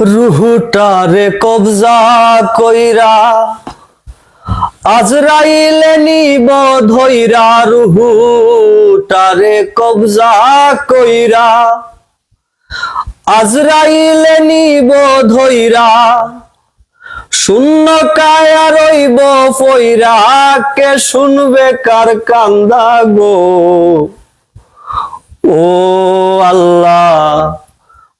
রুহুটারে কবজা কইরা, আজরাইলে নিব ধইরা, রুহুটারে কবজা কইরা, আজরাইলে নিব ধইরা শূন্য কায়া রইব ফইরা, কে শুনবে কার কান্দা গো? ও আল্লাহ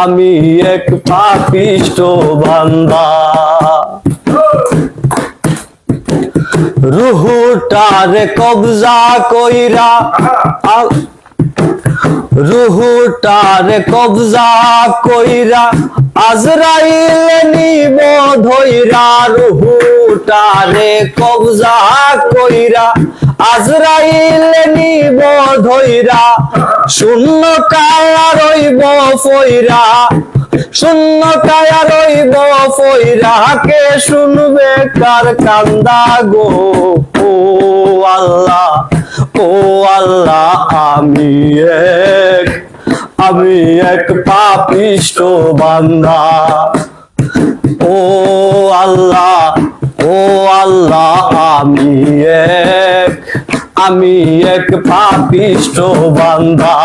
আমি এক পাপিষ্ট বান্দা। রুহুটারে কবজা কইরা রুহুটারে কবজা কইরা আজরাইল নিব ধইরা, রুহুটারে কবজা কইরা আজরাইল নিব ধইরা শূন্য কায়া রইব ফইরা। শূন্য কায়া রইব ফইরা, কে শুনবে কার কান্দা গো? ও আল্লাহ ও আল্লাহ, আমি এক আমি এক পাপিষ্ট বান্দা। ও আল্লাহ ও আল্লাহ, আমি এক আমি এক পাপিষ্ট বান্দা।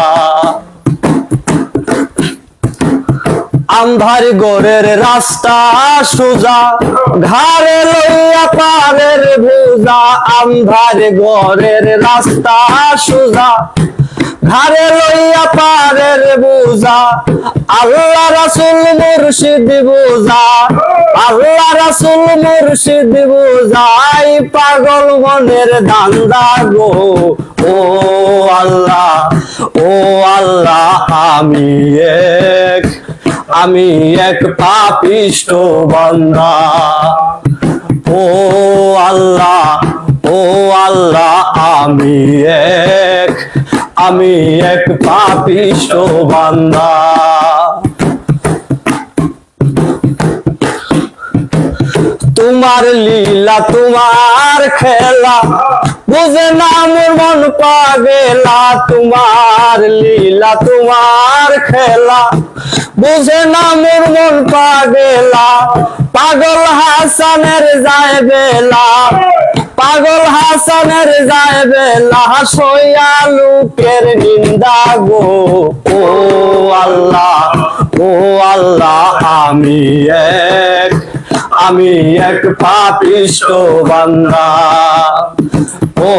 আন্ধার গোরের রাস্তা সোজা, ঘাড়ে লইয়া পারের বোঝা। আন্ধার গোরের রাস্তা সোজা, ঘাড়ে লইয়া পারের বোঝা। আল্লাহ রাসুল মুর্শিদ বোঝা। আল্লাহ রাসুল মুর্শিদ বোঝাই পাগল মনের দান্দা গো। ও আল্লাহ ও আল্লাহ, আমি এক আমি এক পাপিষ্ট বান্দা। ও আল্লাহ ও আল্লাহ, আমি এক আমি এক পাপিষ্ট বান্দা। তোমার লীলা, তোমার খেলা। বুঝে না মোর মন পাগেলা, তোমার লীলা, তোমার খেলা। বুঝে না মোর মন পাগেলা, পাগল হাসানের যায় বেলা। পাগল হাসানের যায় বেলা সইয়া লোকের নিন্দা গো, ও আল্লাহ ও আল্লাহ, আমি এক আমি এক পাপিষ্ট বান্দা ও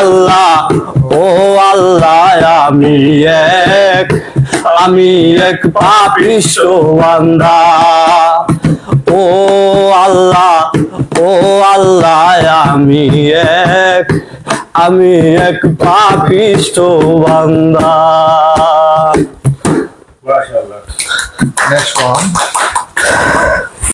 আল্লাহ ও আল্লাহ, আমি এক আমি এক পাপিষ্ট বান্দা ও আল্লাহ ও আল্লাহ, আমি এক আমি এক পাপিষ্ট বান্দা MashaAllah. Next one.